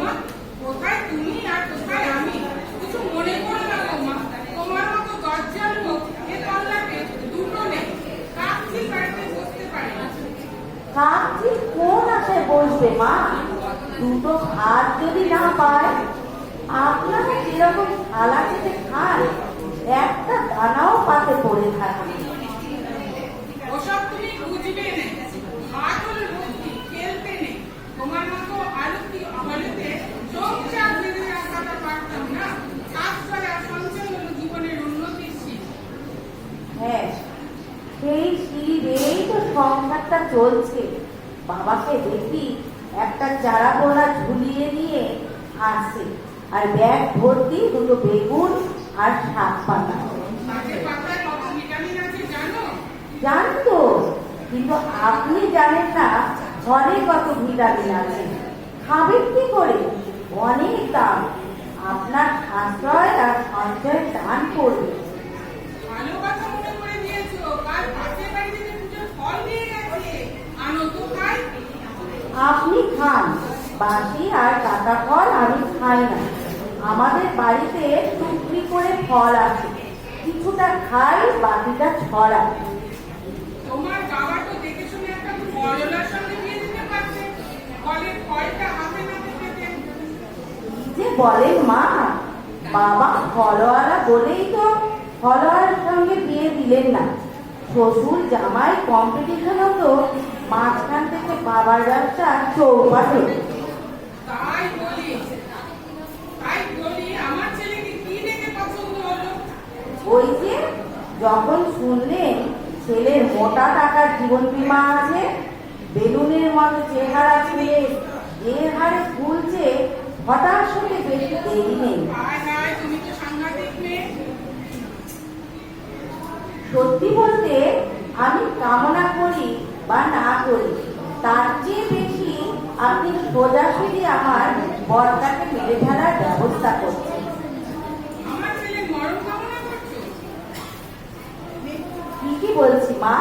বৌমা কোথায় কোন আশায় বসবে, মা? দুটো ভাত যদি না পায়, আপনারা যেরকম থালা খেতে খান, একটা দানাও পাতে পড়ে থাকে ওসব তুমি বুঝবে না হাত হলে ভক্তি খেলতে নেই তোমার মতো আলুতি হলেতে সংসার বেঁধে রাখাটা পারতাম না কাজ করে আর সঞ্চয় হলো জীবনের উন্নতির শীত হ্যাঁ সেই সিঁড়িরেই তো সংসারটা চলছে। বাবাকে দেখি একটা চারা পোলা ঝুলিয়ে নিয়ে আসে। আর ব্যাগ ভর্তি দুটো বেগুন আর শাক পাতা। জানো? জানতো কিন্তু আপনি জানেন না ঘরে কত ভিটামিন আছে। খাবেন কি করে? অনেক দাম। আপনার সাশ্রয় আর সঞ্চয় দান করবে ভালো কথা মনে করে দিয়েছ কাল পাশের বাড়ি থেকে পুজোর ফল নিয়ে গেছে আনো তো খাই আপনি খান। বাসি আর কাটা ফল আমি খাই না। আমাদের বাড়িতে টুকরি করে ফল আছে। কিছুটা খাই বাকিটা ছড়াই। তোমার বাবা তো দেখে শুনে একটা ফললার সঙ্গে দিয়ে দিতে পারছে ফলের ফলটা হাতে পেতেন কি যে বলেন মা বাবা ফলওয়ালা বলেই তো ফলোয়ার সঙ্গে বিয়ে দিলেন না। শ্বশুর জামাই কম্পিটিশন হতো। মাঝখান থেকে বাবার ব্যবসা চৌপাট হতো। তাই বলি তাই বলি আমার ছেলেকে কি দেখে পছন্দ হলো? ওই যে যখন শুনলেন ছেলের মোটা টাকার জীবন বীমা আছে বেলুনের মতো চেহারা ছেলে যে হারে ফুলছে হঠাৎ সঙ্গে বেশি দেরি নেই। সত্যি বলতে আমি কামনা করি বা না তার চেয়ে বেশি আপনি সোজাসুজি আমার বরটাকে মেরে ফেলার ব্যবস্থা করছেন। ঠিকই বলছি মা।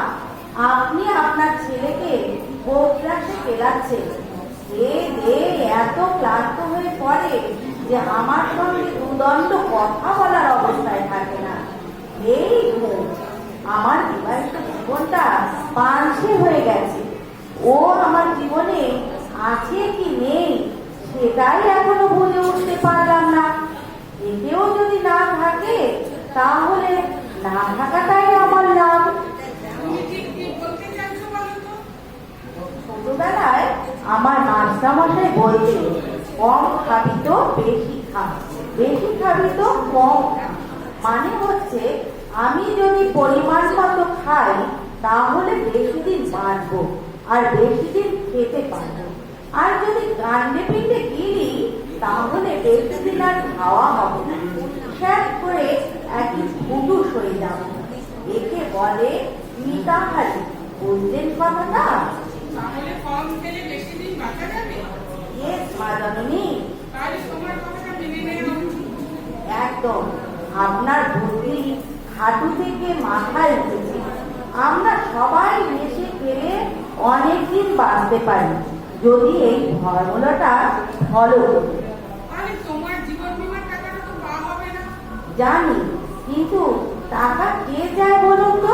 আপনি আপনার ছেলেকে বোকরাসে পেলাচ্ছেন। এ দে এত ক্লান্ত হয়ে পড়ে যে আমার সঙ্গে দুদণ্ড কথা বলার অবস্থায় থাকে না। এই আমার বিবাহিত জীবনটা পাঞ্চে হয়ে গেছে। ও আমার জীবনে আছে কি নেই, সেটাই এখনও বুঝে উঠতে পারলাম না। এতেও যদি না থাকে, তাহলে না থাকাটাই আমার লাভ। ছোটবেলায় আমার মাস্টারমশাই বলতেন কম খাবি তো বেশি খা, বেশি খাবি তো কম মানে হচ্ছে, আমি যদি পরিমাণ মতো খাই, তাহলে বেশি দিন বাঁচবো। আর বেশি দিন খেতে পারব আর যদি গান্ডে পিণ্ডে গিরি তাহলে বেশি দিন আর খাওয়া হবে না। শেষ করে একই ফুটুস হয়ে যাব। একে বলে মিতাহারি বুঝলেন কথাটা? তাহলে কম খেলে বেশি দিন বাঁচা যাবে? ইয়েস মা জননী তাহলে তোমার কথাটা মেনে নেওয়া একদম। আপনার বুদ্ধি হাঁটু থেকে মাথায় উঠেছে। আমরা সবাই মিশে খেলে অনেকদিন বাঁচতে পারি। যদি এই ফর্মুলাটা ফলো করি। জানি কিন্তু টাকা কে চায় বলুন তো?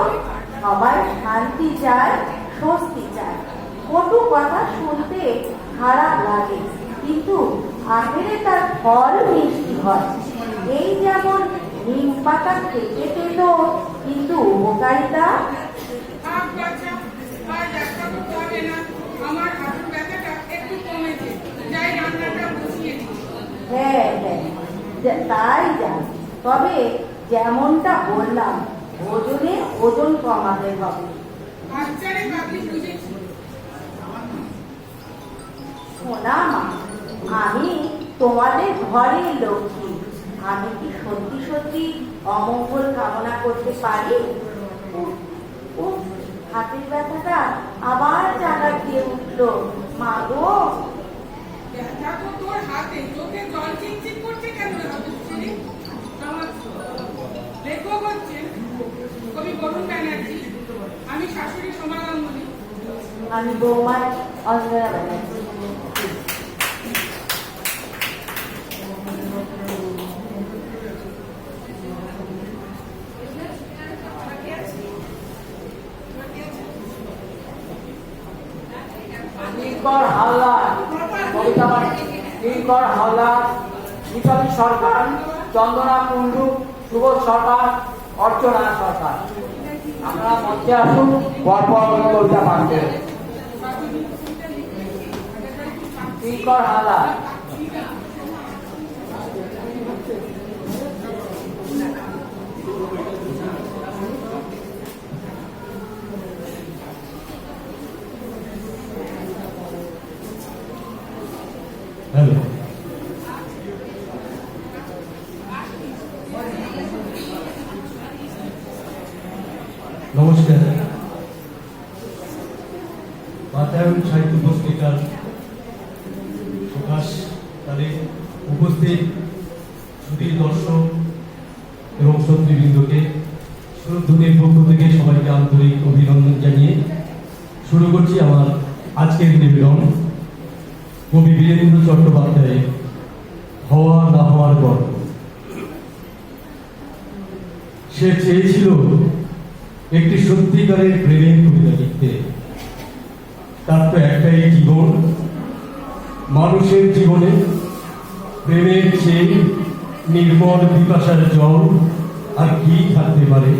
সবাই শান্তি চায় স্বস্তি চায়। কটু কথা শুনতে খারাপ লাগে কিন্তু আখেরে তার ফল মিষ্টি হয়। এই যেমন নিম পাতা খেতে পেত কিন্তু উপকারিতা আপ বাচ্চা আর ডাক্তার করতে হবে না আমার হাঁটুর ব্যথাটা একটু কমেছে। যাই রান্নাটা বসিয়ে হ্যাঁ হ্যাঁ। তাই যাই তবে যেমনটা বললাম ওজনে ওজন কমাতে হবে। বুঝেছি। শোনা মা আমি তোমাদের ঘরের লক্ষ্মী। আমি কি সত্যি সত্যি অমঙ্গল কামনা করতে পারি? হাতের ব্যথাটা আবার জানা দিয়ে উঠল মা গো! ব্যথা তো তোর হাতে চোখে জল চিনচিন করছে কেন রে হাতে ছেলে? আমার লেখক হচ্ছেন কবি বরুণ ব্যানার্জি আমি শাশুড়ি সমাগম বলি আমি বৌমার অঞ্জনা ব্যানার্জি। কিঙ্কর হাওলার কবিতা পাঠ কিঙ্কর হাওলার মিতালি সরকার, চন্দনা কুণ্ডু, সুবোধ সরকার, অর্চনা সরকার। আমরা মঞ্চে আসুন, পরপর কবিতা পাঠ করে কিঙ্কর হাওলার হ্যালো নমস্কার। বাতায়ন সাহিত্য পত্রিকার প্রকাশ তাদের উপস্থিত সুধীর দর্শক এবং শ্রোতৃবৃন্দকে শ্রদ্ধের পক্ষ থেকে সবাইকে আন্তরিক অভিনন্দন জানিয়ে শুরু করছি আমার আজকের নিবেদন কবি বীরেন্দ্র চট্টোপাধ্যায়ের হওয়া না হওয়ার গল্প সে চেয়েছিল একটি সত্যিকারের প্রেমের কবিতা লিখতে তার তো একটাই জীবন মানুষের জীবনে প্রেমের চেয়ে নির্মল বিপাশার জল আর কি থাকতে পারে?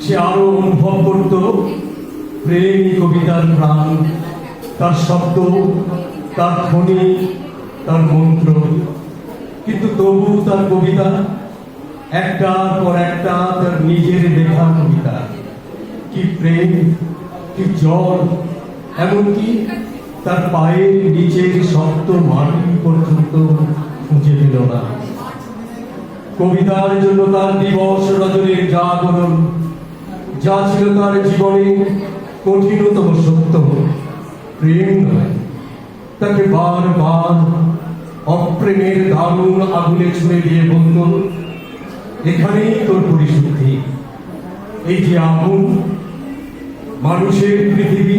সে আরও অনুভব করত প্রেম কবিতার প্রাণ, তার শব্দ, তার ধ্বনি, তার মন্ত্র। কিন্তু তবু তার কবিতা একটার পর একটা তার নিজের লেখা কবিতা। কি প্রেম, কি জল, এমনকি তার পায়ের নিচের শক্ত মাটি পর্যন্ত খুঁজে পেল না। কবিতার জন্য তার দিবস রজনীর জাগরণ, যা ছিল তার জীবনে কঠিনতম সত্য। প্রেম নয়, তাকে বারবার অপ্রেমের দারুণ আগুনে ছুঁড়ে দিয়ে বলল, এখানেই তোর পরিশুদ্ধি। এই যে আগুন, মানুষের পৃথিবী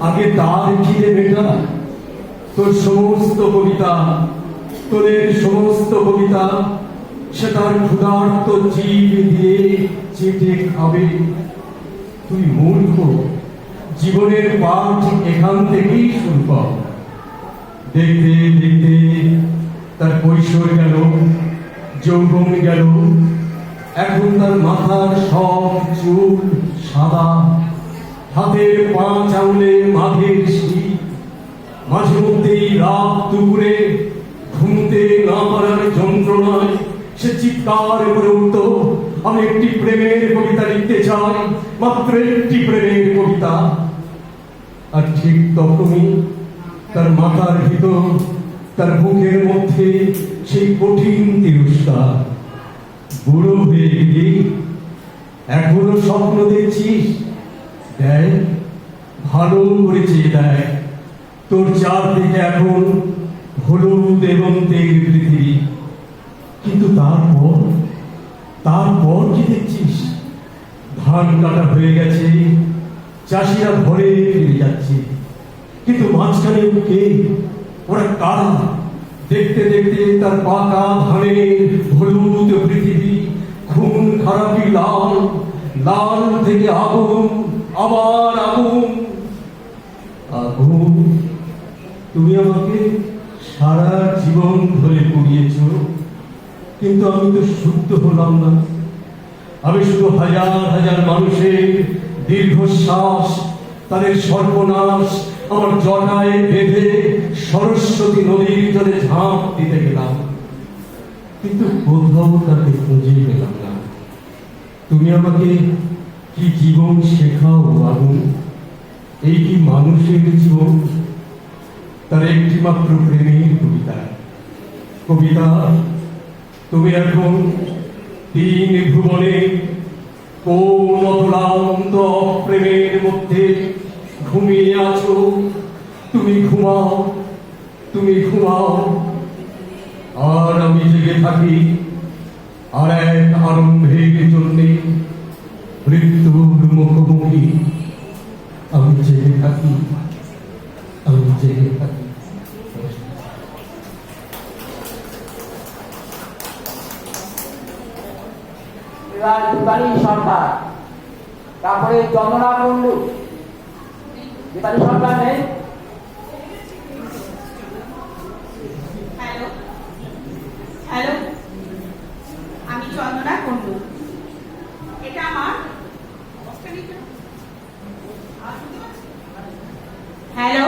আগে তার খিদে মেটা তোর সমস্ত কবিতা, তোদের সমস্ত কবিতা সে তার ক্ষুধার্ত জীব দিয়ে চেটে খাবে। তুই মূর্খ, জীবনের পাঠ এখান থেকেই শুরু কর। দেখতে দেখতে, তার কৈশোর গেল, যৌবন গেল। এখন তার মাথার সব চুল সাদা। হাতের পাঁচ আঙুলে মাঘের শীত। মাঝে মধ্যেই রাত দুপুরে ঘুমতে না পারার যন্ত্রণায় সে চিৎকার করে উঠত, আমি একটি প্রেমের কবিতা লিখতে চাই, মাত্র একটি প্রেমের কবিতা। আর ঠিক তখনই তার মাথার ভিতর, তার বুকের মধ্যে সেই কঠিন তিরস্কার। বুড়ো হয়ে গেলি, এখনও স্বপ্ন দেখছিস? দেখ ভালো করে চেয়ে দেখ তোর চারদিকে এখন হলুদ এবং তেল পৃথিবী। কিন্তু তারপর তারপর কি দেখছিস? ধান কাটা হয়ে গেছে, চাষিরা ঘরে ফিরে যাচ্ছে। কিন্তু মাঝখানে কে? ওরা কারা? দেখতে দেখতে তার পাকা ধানের হলুদ পৃথিবী, খুন খারাপি লাল লাল থেকে আগুন আবার আগুন। আগুন, তুমি আমাকে সারা জীবন ধরে পুড়িয়েছ, কিন্তু আমি তো শুদ্ধ হলাম না। আমি শুধু হাজার হাজার মানুষের দীর্ঘশ্বাস, তাদের সর্বনাশ, আমার জটায় বেঁধে সরস্বতী নদীর জলে ঝাঁপ দিতে গেলাম। কিন্তু কোথাও তাকে খুঁজে পেলাম না। তুমি আমাকে কি জীবন শেখাও আগুন এই কি মানুষের জীবন? তার একটি মাত্র প্রেমের কবিতা। কবিতা, তুমি এখন তিন ভুবনে কোন অতলান্ত প্রেমের মধ্যে ঘুমিয়ে আছো। তুমি ঘুমাও তুমি ঘুমাও। আর আমি জেগে থাকি আর এক আরম্ভের জন্যে। মৃত্যুর মুখোমুখি আমি জেগে থাকি আমি জেগে থাকি। সরকার তারপরে চন্দনা কুণ্ডু সরকার নেই হ্যালো হ্যালো আমি চন্দনা কুণ্ডু এটা আমার হ্যালো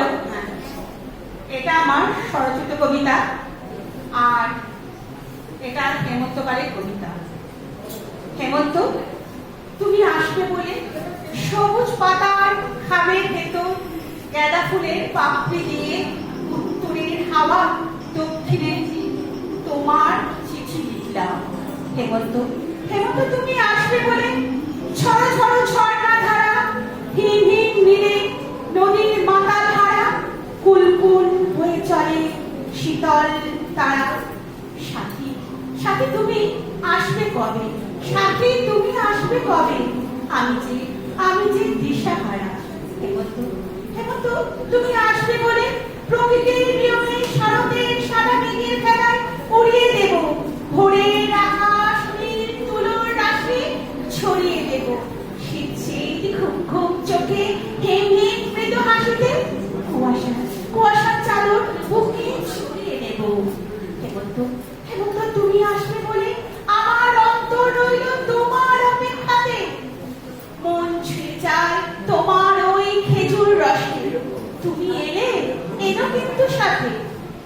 এটা আমার স্বরচিত কবিতা, আর এটা হেমন্তকালের কবিতা। হেমন্ত, তুমি আসবে বলে সবুজ পাতার খামের ভেতর গাঁদা ফুলের পাপড়ি দিয়ে উত্তরের হাওয়া দক্ষিণে তোমার চিঠি লিখলাম। হেমন্ত হেমন্ত, তুমি আসবে বলে ছড়ো ছড়ো ঝর্ণা ধারা হিম হিম মিলে নদীর মাতাল ধারা কুলকুল হয়ে চলে শীতল তারা সাথী সাথী তুমি আসবে কবে সাথী তুমি আসবে কবে আমি যে আমি যে দিশাহারা হেমন্ত হেমন্ত তুমি আসবে বলে প্রকৃতির নিয়মে শরতের সাদা মেঘের খেলায় উড়িয়ে দেব ভোরের আকাশ নীল তুলোর রাশি ছড়িয়ে দেব শীত শীত ঘুম ঘুম চোখে হেম হেম মৃদু হাসিতে কুয়াশা কুয়াশার চাদর বুকে ছড়িয়ে দেব হেমন্ত হেমন্ত তুমি আসবে বলে আমার অন্তর রইল তোমার অপেক্ষাতে মন ছুঁয়ে যায় তোমার ওই খেজুর রসে তুমি এলে এনো কিন্তু সাথে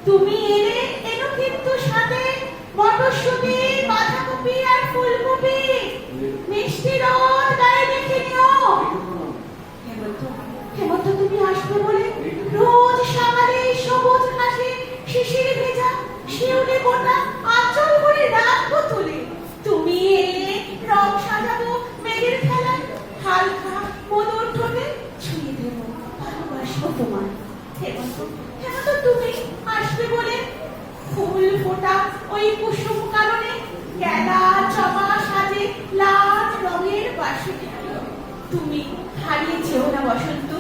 তুমি এলে এনো কিন্তু সাথে মটরশুঁটি বাঁধাকপি আর ফুলকপি মিষ্টি রোদ গায়ে মেখে নিও হেমন্ত হেমন্ত তুমি আসবে বলে রোজ সকালে সবুজ ঘাসে শিশির ভেজা শিউলি গোটা আঁচল করে রাখব তুলে তুমি এলে রং সাজাবো মেঘের খেলায় হালকা মধুর ঠোঁটে ছুঁয়ে দেব ভালোবাসবো তোমার হেমন্ত হেমন্ত তুমি আসবে বলে ফুল ফোটা ওই কুসুম কারণে গেলা জমা সাজে লাল রঙের বাসুটি তুমি হারিয়ে যেও না বসন্ত,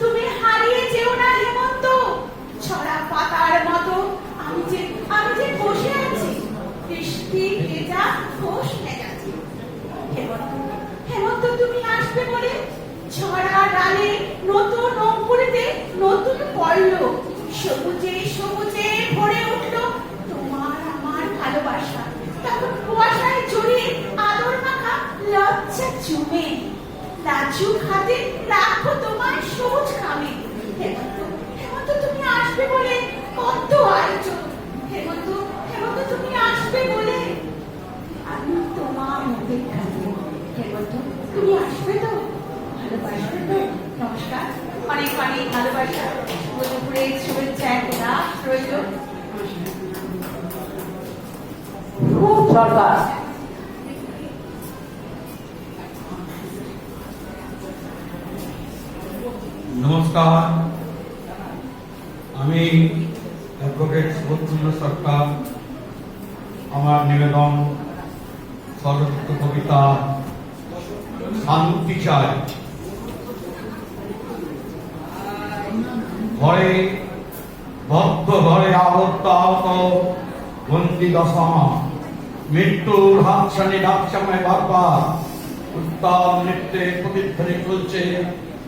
তুমি হারিয়ে যেও না হেমন্ত। ছড়া পাতার মতো আমি যে আমি যে বসে আছি, বৃষ্টি, ভেজা ঘোষ মেজাজি। হেমন্ত হেমন্ত, তুমি আসবে বলে ছড়া ডালে নতুন অঙ্কুরিতে নতুন পড়ল সবুজে সবুজে ভরে উঠল তোমার আমার ভালোবাসা। তখন কুয়াশায় জড়িয়ে আদর মাখা লজ্জা চুমে। লাজুক হাতে রাখো তোমার সবুজ খামে হেমন্ত হেমন্ত, তুমি আসবে বলে কত আয়োজন। হেমন্ত হেমন্ত, তুমি আসবে বলে আমি তোমার অপেক্ষাতে হেমন্ত, তুমি আসবে তো? ভালোবাসবে তো? নমস্কার। অনেক অনেক ভালোবাসা। দুপুরে শুভেচ্ছা একটা রইল খুব সরকার নমস্কার আমি অ্যাডভোকেট সুবোধচন্দ্র সরকার, আমার নিবেদন সর্বযুক্ত কবিতা শান্তি চায় ঘরে বদ্ধ ঘরে আবদ্ধ আহত বন্দি দশা মৃত্যুর হাতছানি ডাকছে বারবার। উত্তাল নৃত্যে প্রতিধ্বনি চলছে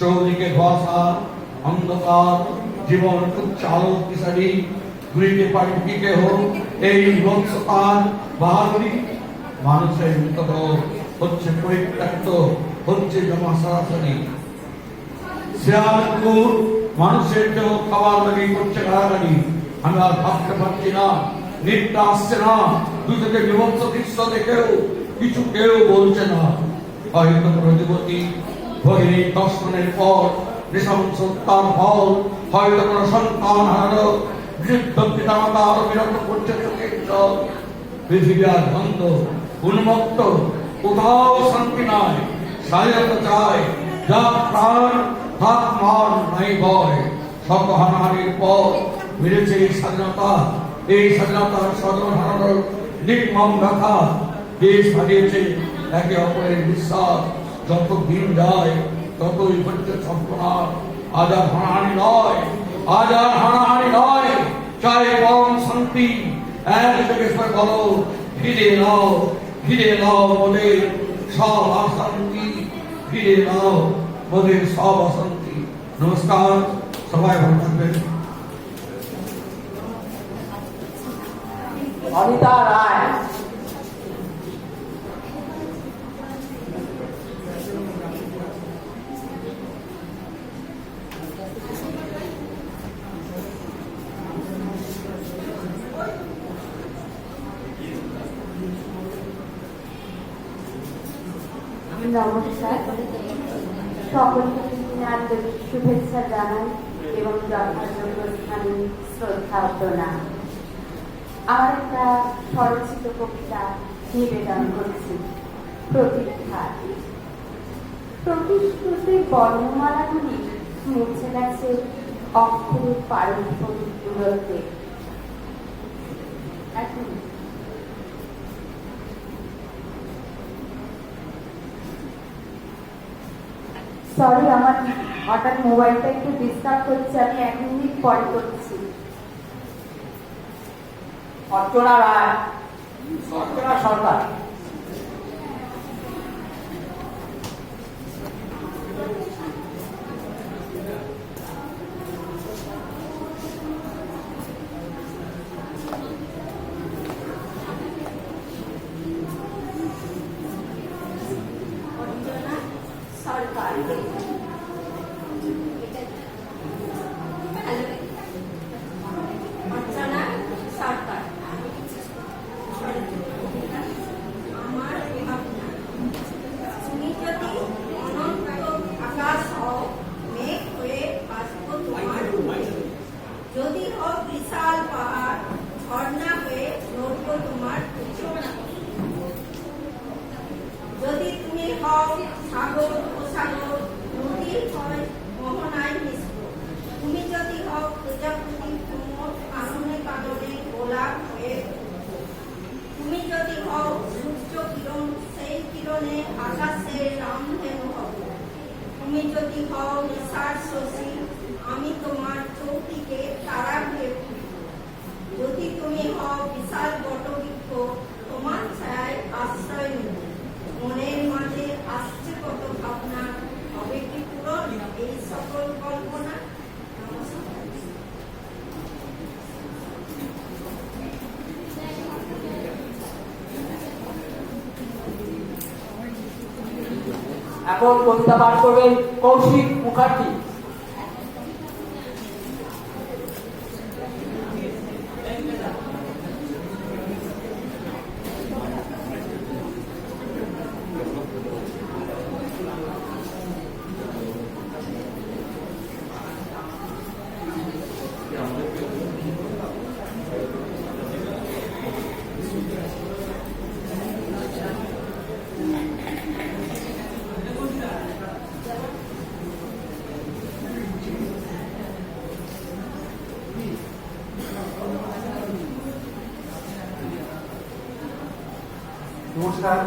চৌদিকে ধোয়াশা, অন্ধকার, জীবন উচ্চ আলো কিসারি ঘুরিতে পারি কি কেহ? এই বংশকাল বাহাদুরি। মানুষের মৃতদেহ হচ্ছে পরিত্যক্ত, হচ্ছে জমা সরাসরি। শেয়াল মানুষের দেহ খাবার লাগি করছে গাড়াগাড়ি আমি আর ভাবতে পারছি না, নিটটা আসছে না। দু থেকে বিভৎস দৃশ্য দেখেও কিছু কেউ বলছে না। হয়তো যুবতী ভগিনী দর্শনের পর নৃশংসতার ফল হয়তো কোনো সন্তান হারালো বৃদ্ধ পিতামাতা আরও বিরত করছে পৃথিবী আর বন্ধ উন্মত্ত, কোথাও শান্তি নাই স্বাধীনতা চায় যা প্রাণ হাত মান নাই ভয় শত হানাহানির পর মিলেছে এই স্বাধীনতা। এই স্বাধীনতার সদর হারানোর নির্মম ব্যথা। দেশ হারিয়েছে একে অপরের বিশ্বাস যত দিন যায় ততই হচ্ছে সম্পনার আজ হানাহানি নয়, আজ হানাহানি নয়। চাই পরম শান্তি, এক সবাই বলো, ফিরে নাও ফিরে নাও মোদের সব অশান্তি, ফিরে নাও মোদের সব অশান্তি। নমস্কার, সবাই ভালো থাকবেন। অনিতা রায়। নমস্কার সকলকে আন্তরিক শুভেচ্ছা জানাই এবং যথাযোগ্য স্থানে শ্রদ্ধা প্রণাম। আমার একটা স্বরচিত কবিতা নিবেদন করছি প্রতীক্ষা প্রতিশ্রুতির বর্ণমালাগুলি মুছে গেছে অক্ষর পারস্পরিক দূরত্বে এখন সরি আমার হঠাৎ মোবাইলটা একটু ডিস্টার্ব করছে, আমি এক মিনিট পরে করছি। অর্চনা রায়, অর্চনা সরকার অঞ্জনা সরকার অঞ্জনা সরকার আমার ভাবনা তুমি যদি অনন্ত আকাশ হও মেঘ হয়ে আসব তোমার বুকে। যদি হও বিশাল পাহাড় ঝর্ণা হয়ে নড়ব তোমার পিছু যদি তুমি হও সাগর উপসাগর নদীর হয় মোহনায় মিশ্র তুমি যদি হও প্রজাপতি কুমোর কাননে কাননে গোলাপ হয়ে তুমি যদি হও সূর্য কিরণ সেই কিরণে আকাশে রামধেনু হব তুমি যদি হও নিশার শশী আমি তোমার চৌকিকে তারা হয়ে উঠি। যদি তুমি হও বিশাল বটবৃক্ষ তোমার ছায় আশ্রয় নেব মনের মাঝে আসছে কত ভাবনা হবে কি পূরণ এই সকল কল্পনা নমস্কার এখন কবিতা পাঠ করবেন কৌশিক মুখার্জি। নমস্কার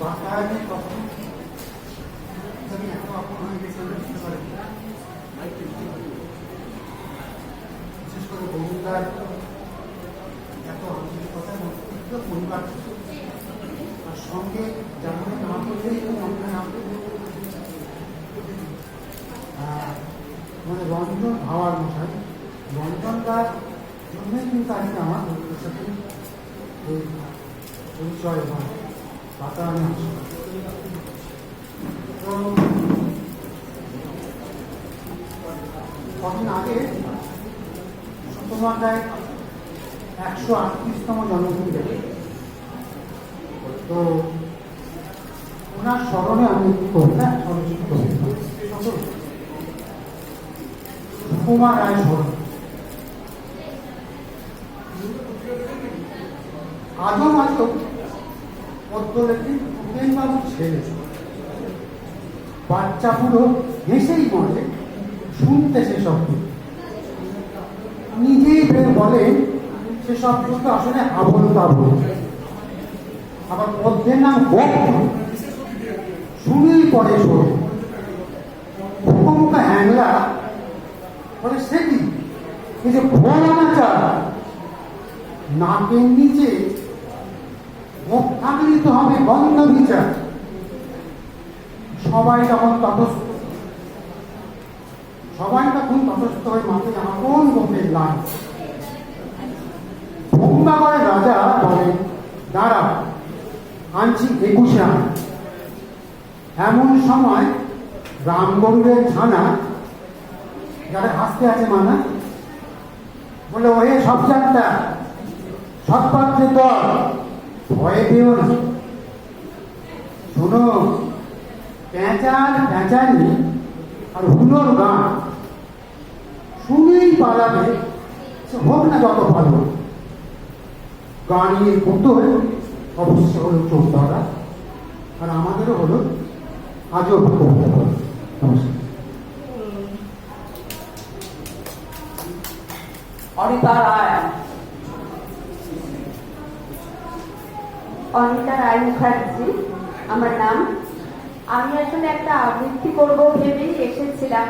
বাতায়নের কথা আমি এত আপন হয়ে গেছি আমি বুঝতে পারিনি। বিশেষ করে বন্ধুদার এত আন্তরিকতার মধ্যে পুরো পরিবার আর সঙ্গে যেমন নাম করলেই আমরা নাম করি। আহ, মানে রঞ্জন ভাওয়ার মশাই রঞ্জনদার জন্যই কিন্তু আজকে আমার বন্ধুদের সাথে এই এবং বাতায়নে আসা কদিন আগে সত্যমান্ডায় একশো আটত্রিশতম জন্মদিন গেল তো ওনার স্মরণে আমি স্মরণচিত কবিতা সুকুমার রায় স্মরণ। আজও মাত্র পদ্মলেখী বাচ্চা পুরো হেসেই বলে শুনতে সে শব্দ নিজেই বলে, সে আসলে আবল আবার পদ্মের নাম গোপ শুনেই পড়ে শোর মুখোমুখা হ্যাংলা, বলে সে কি? এই যে ভোলানা চা নাকের নিচে মুখ থাকলে তো হবে বন্ধ বিচার সবাই তখন তটস্থ, সবাই তখন তটস্থ হয়ে মাঠে আপন গোপের লাল রাজা বলেন দাঁড়া আনছি একুশে এমন সময় রামগরুরের ছানা যারা হাসতে আছে মানা বলে ওহে সব জানতা সৎপাত্রে দল ভয়ে পেও না। শোনো প্যাঁচার প্যাঁচানি আর হুলোর গান শুনেই পালাবে, সে হোক না যত ভালো। গানের পুতুল অবশ্য হলো চৌদ্দরা আর আমাদেরও হলো আজও কবিতা বলা। নমস্কার। অনিতা রায়। অনিতা রায় মুখার্জি আমার নাম। আমি আসলে একটা আবৃত্তি করব ভেবেই এসেছিলাম।